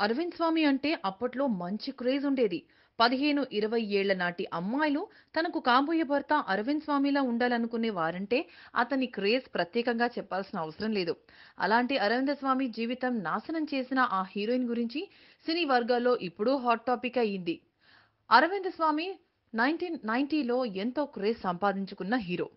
అరవింద్ స్వామి అంటే అప్పట్లో మంచి క్రేజ్ ఉండేది. పదిహేను ఇరవై ఏళ్ళ నాటి అమ్మాయిలు తనకు కాబోయే భర్త అరవింద్ స్వామిలా ఉండాలనుకునే వారంటే అతని క్రేజ్ ప్రత్యేకంగా చెప్పాల్సిన అవసరం లేదు. అలాంటి అరవింద స్వామి జీవితం నాశనం చేసిన ఆ హీరోయిన్ గురించి సినీ వర్గాల్లో ఇప్పుడు హాట్ టాపిక్ అయ్యింది. అరవింద స్వామి నైన్టీన్ నైన్టీలో ఎంతో క్రేజ్ సంపాదించుకున్న హీరో.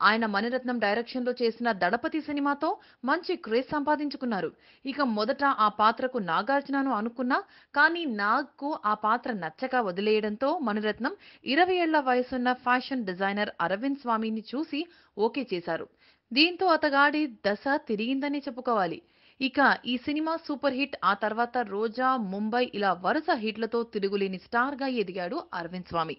ఆయన మణిరత్నం డైరెక్షన్లో చేసిన దడపతి సినిమాతో మంచి క్రేజ్ సంపాదించుకున్నారు. ఇక మొదట ఆ పాత్రకు నాగార్జునను అనుకున్నా కానీ నాగ్కు ఆ పాత్ర నచ్చక వదిలేయడంతో మణిరత్నం ఇరవై ఏళ్ళ వయసున్న ఫ్యాషన్ డిజైనర్ అరవింద్ స్వామిని చూసి ఓకే చేశారు. దీంతో అతగాడి దశ తిరిగిందని చెప్పుకోవాలి. ఇక ఈ సినిమా సూపర్ హిట్ ఆ తర్వాత రోజా ముంబై ఇలా వరుస హిట్లతో తిరుగులేని స్టార్గా ఎదిగాడు అరవింద్ స్వామి.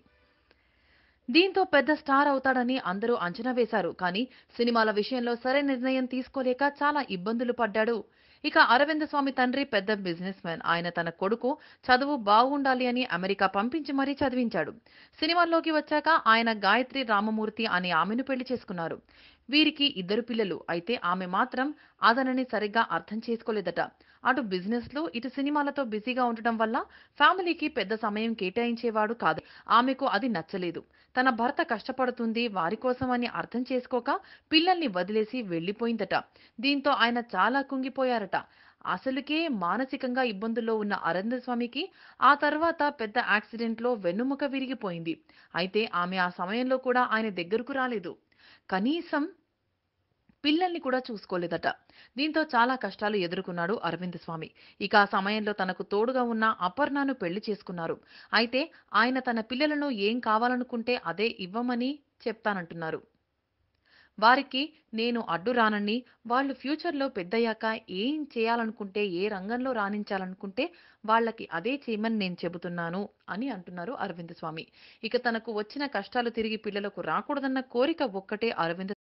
దీంతో పెద్ద స్టార్ అవుతాడని అందరూ అంచనా వేశారు. కానీ సినిమాల విషయంలో సరైన నిర్ణయం తీసుకోలేక చాలా ఇబ్బందులు పడ్డాడు. ఇక అరవింద స్వామి తండ్రి పెద్ద బిజినెస్ మ్యాన్. ఆయన తన కొడుకు చదువు బాగుండాలి అని అమెరికా పంపించి మరీ చదివించాడు. సినిమాల్లోకి వచ్చాక ఆయన గాయత్రి రామమూర్తి అనే ఆమెను పెళ్ళి చేసుకున్నారు. వీరికి ఇద్దరు పిల్లలు. అయితే ఆమె మాత్రం అతనిని సరిగ్గా అర్థం చేసుకోలేదట. అటు బిజినెస్లో ఇటు సినిమాలతో బిజీగా ఉండటం వల్ల ఫ్యామిలీకి పెద్ద సమయం కేటాయించేవాడు కాదు. ఆమెకు అది నచ్చలేదు. తన భర్త కష్టపడుతుంది వారి కోసం అని అర్థం చేసుకోక పిల్లల్ని వదిలేసి వెళ్ళిపోయిందట దీంతో ఆయన చాలా కుంగిపోయారట. అసలుకే మానసికంగా ఇబ్బందుల్లో ఉన్న అరంధ స్వామికి ఆ తర్వాత పెద్ద యాక్సిడెంట్లో వెన్నుముక విరిగిపోయింది. అయితే ఆమె ఆ సమయంలో కూడా ఆయన దగ్గరకు రాలేదు. కనీసం పిల్లల్ని కూడా చూసుకోలేదట. దీంతో చాలా కష్టాలు ఎదుర్కొన్నాడు అరవింద్ స్వామి. ఇక ఆ సమయంలో తనకు తోడుగా ఉన్న అపర్ణను పెళ్ళి చేసుకున్నారు. అయితే ఆయన తన పిల్లలను ఏం కావాలనుకుంటే అదే ఇవ్వమని చెప్తానంటున్నారు. వారికి నేను అడ్డు రానని వాళ్ళు ఫ్యూచర్లో పెద్దయ్యాక ఏం చేయాలనుకుంటే ఏ రంగంలో రాణించాలనుకుంటే వాళ్ళకి అదే చేయమని నేను చెబుతున్నాను అని అంటున్నారు అరవింద్ స్వామి. ఇక తనకు వచ్చిన కష్టాలు తిరిగి పిల్లలకు రాకూడదన్న కోరిక ఒక్కటే అరవింద్